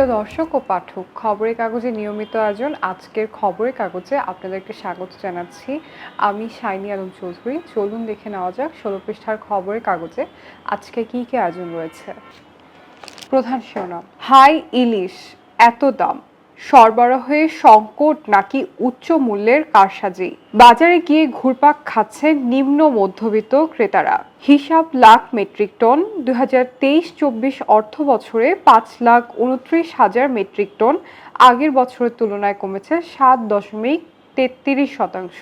প্রিয় দর্শক ও পাঠক, খবরের কাগজে নিয়মিত আয়োজন, আজকের খবরের কাগজে আপনাদেরকে স্বাগত জানাচ্ছি। আমি শাইনি আলম চৌধুরী, চলুন দেখে নেওয়া যাক ষোলো পৃষ্ঠার খবরের কাগজে আজকে কী কী আয়োজন রয়েছে। প্রধান শিরোনাম, হাই ইলিশ, এত দাম। সরবরাহে সংকট নাকি উচ্চ মূল্যের কারসাজি? বাজারে গিয়ে ঘুরপাক খাচ্ছে নিম্ন মধ্যবিত্ত ক্রেতারা। হিসাব লাখ মেট্রিক টন, দুই হাজার তেইশ চব্বিশ অর্থ বছরে পাঁচ লাখ উনত্রিশ হাজার মেট্রিক টন, আগের বছরের তুলনায় কমেছে সাত দশমিক তেত্রিশ শতাংশ।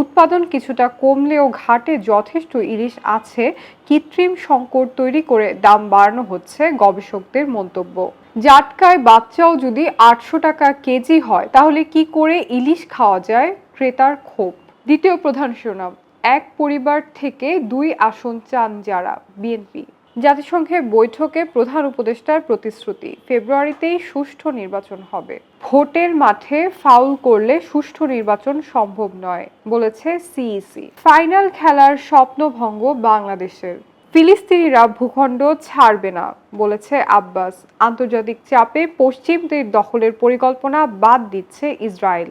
উৎপাদন কিছুটা কমলেও ঘাটে যথেষ্ট ইলিশ আছে। কৃত্রিম সংকট তৈরি করে দাম বাড়ানো হচ্ছে গবেষকদের মন্তব্য। জাটকায় বাচ্চাও যদি আটশো টাকা কেজি হয়, তাহলে কি করে ইলিশ খাওয়া যায়? ক্রেতার ক্ষোভ। দ্বিতীয় প্রধান শিরোনাম, এক পরিবার থেকে দুই আসন চান যারা। বিএনপি। জাতিসংঘের বৈঠকে প্রধান উপদেষ্টার প্রতিশ্রুতি, ফেব্রুয়ারিতেই সুষ্ঠু নির্বাচন হবে। ভোটের মাঠে ফাউল করলে সুষ্ঠু নির্বাচন সম্ভব নয়, বলেছে সিইসি। ফাইনাল খেলার স্বপ্নভঙ্গ বাংলাদেশের। ফিলিস্তিনিরা ভূখণ্ড ছাড়বে না, বলেছে আব্বাস। আন্তর্জাতিক চাপে পশ্চিম তীর দখলের পরিকল্পনা বাদ দিচ্ছে ইসরায়েল।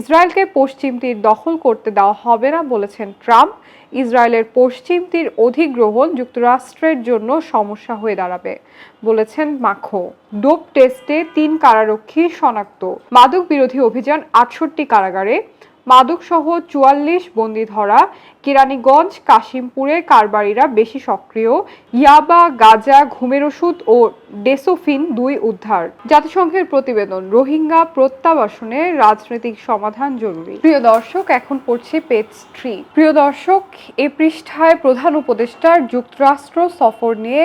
ইসরায়েলকে পশ্চিম তীর দখল করতে দেওয়া হবে না, বলেছেন ট্রাম্প। ইসরায়েলের পশ্চিম তীর অধিগ্রহণ যুক্তরাষ্ট্রের জন্য সমস্যা হয়ে দাঁড়াবে, বলেছেন মাখো। ডোপ টেস্টে তিন কারারক্ষী শনাক্ত। মাদক বিরোধী অভিযান আটষট্টি কারাগারে। মাদকসহ চুয়াল্লিশ বন্দি ধরা কেরানীগঞ্জ, কাশিমপুরে কারবারিরা বেশি সক্রিয়, ইয়াবা, গাজা, ঘুমের ওষুধ ও ডেসোফিন দুই উদ্ধার। জাতিসংঘের প্রতিবেদন, রোহিঙ্গা প্রত্যাবাসনে রাজনৈতিক সমাধান জরুরি। প্রিয় দর্শক, এখন পড়ছে পেজ থ্রি। প্রিয় দর্শক, এ পৃষ্ঠায় প্রধান উপদেষ্টার যুক্তরাষ্ট্র সফর নিয়ে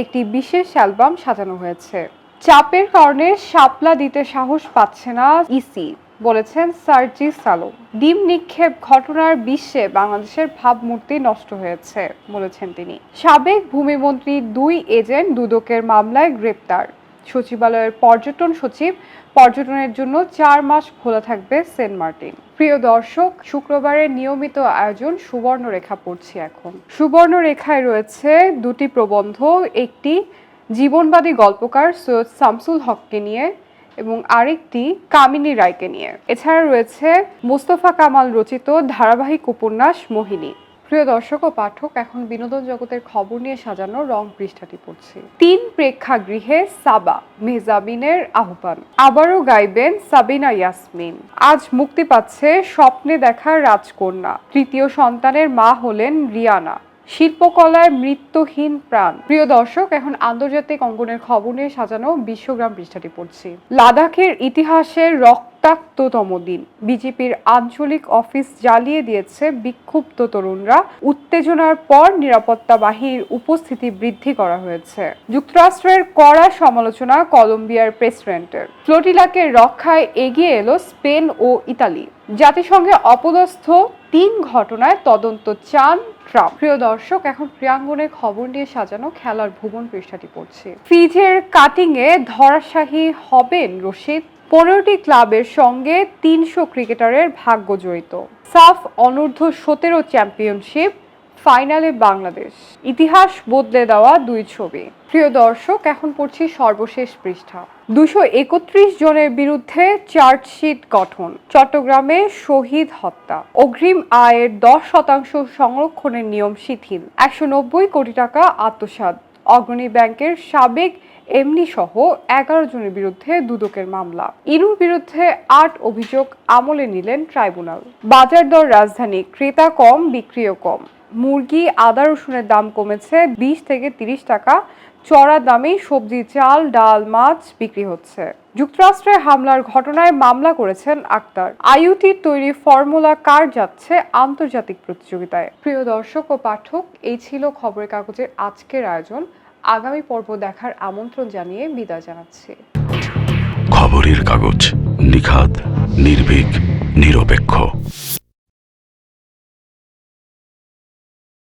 একটি বিশেষ অ্যালবাম সাজানো হয়েছে। চাপের কারণে শাপলা দিতে সাহস পাচ্ছে না ইসি। বলেছেন সার্জি সালো। ডিম নিক্ষেপ ঘটনার বিশ্বে বাংলাদেশের ভাবমূর্তি নষ্ট হয়েছে, বলেছেন তিনি। সাবেক ভূমিমন্ত্রী দুই এজেন্ট দুদকের মামলায় গ্রেপ্তার। সচিবালয়ের পর্যটন সচিব, পর্যটনের জন্য চার মাস খোলা থাকবে সেন্ট মার্টিন। প্রিয় দর্শক শুক্রবারের নিয়মিত আয়োজন সুবর্ণরেখা পড়ছি এখন। সুবর্ণরেখায় রয়েছে দুটি প্রবন্ধ, একটি জীবনবাদী গল্পকার সৈয়দ শামসুল হককে নিয়ে এবং আরেকটি কামিনী রায়কে নিয়ে। এছাড়া রয়েছে মোস্তফা কামাল রচিত ধারাবাহিক উপন্যাস মোহিনী। প্রিয় দর্শক ও পাঠক, এখন বিনোদন জগতের খবর নিয়ে সাজানো রং পৃষ্ঠাটি পড়ছি। তিন প্রেক্ষাগৃহে সাবা, মেহজাবিনের আহ্বান। আবারও গাইবেন সাবিনা ইয়াসমিন। আজ মুক্তি পাচ্ছে স্বপ্নে দেখা রাজকন্যা। তৃতীয় সন্তানের মা হলেন রিয়ানা। শিল্পকলায় মৃত্যুহীন প্রাণ। প্রিয় দর্শক, এখন আন্তর্জাতিক অঙ্গনের খবর নিয়ে সাজানো বিশ্বগ্রাম পৃষ্ঠাটি পড়ছি। লাদাখের ইতিহাসের রক্তাক্ততম দিন। বিজেপির আঞ্চলিক অফিস জ্বালিয়ে দিয়েছে বিক্ষুব্ধ তরুণরা। উত্তেজনার পর নিরাপত্তা বাহিনীর উপস্থিতি বৃদ্ধি করা হয়েছে। যুক্তরাষ্ট্রের কড়া সমালোচনা কলম্বিয়ার প্রেসিডেন্টের। ফ্লোটিলাকে রক্ষায় এগিয়ে এলো স্পেন ও ইতালি। জাতিসংঘে অপদস্থ তিন ঘটনায় তদন্ত চান ট্রাম্প। প্রিয় দর্শক, এখন ক্রীড়াঙ্গনের খবর নিয়ে সাজানো খেলার ভুবন পৃষ্ঠাটি পড়ছে। ফিজের কাটিং এ ধরাশাহী হবেন রশিদ পনেরোটি ক্লাবের সঙ্গে তিনশো ক্রিকেটারের ভাগ্য জড়িত। সাফ অনূর্ধ্ব সতেরো চ্যাম্পিয়নশিপ, ফাইনালে বাংলাদেশ। ইতিহাস বদলে দেওয়া দুই ছবি। প্রিয় দর্শক, এখন পড়ছি সর্বশেষ পৃষ্ঠা। দুশো একত্রিশ জনের বিরুদ্ধে চার্জশিট গঠন। চট্টগ্রামে শহীদ হত্যা। অগ্রিম আয়ের দশ শতাংশ সংরক্ষণের নিয়ম শিথিল। একশো নব্বই কোটি টাকা আত্মসাৎ। অগ্রণী ব্যাংকের সাবেক এমনি সহ এগারো জনের বিরুদ্ধে দুদকের মামলা। ইনুর বিরুদ্ধে আট অভিযোগ আমলে নিলেন ট্রাইব্যুনাল। বাজার দর রাজধানী ক্রেতা কম, বিক্রিও কম। মুরগি, আদা রসুনের দাম কমেছে বিশ থেকে তিরিশ টাকা চড়া দামেই সবজি, চাল, ডাল, মাছ বিক্রি হচ্ছে। যুক্তরাষ্ট্রের হামলার ঘটনায় মামলা করেছেন আক্তার। আইউটির তৈরি ফর্মুলা কার যাচ্ছে আন্তর্জাতিক প্রতিযোগিতায়? প্রিয় দর্শক ও পাঠক, এই ছিল খবরের কাগজের আজকের আয়োজন। আগামী পর্ব দেখার আমন্ত্রণ জানিয়ে বিদায় জানাচ্ছি। খবরের কাগজ নিখাত নির্ভীক, নিরপেক্ষ।